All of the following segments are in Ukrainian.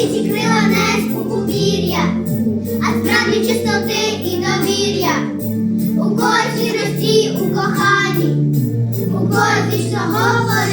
птиці крила не у повір'я, а справді чистоти і довір'я. У когось росі, у коханні, у кожній що поривання.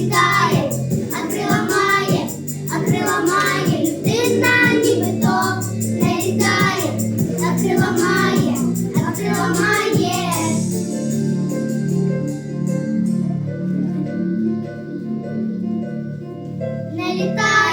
Літає, а крила має, а крила має, людина нібито не літає, а крила має, а крила має. Не літає.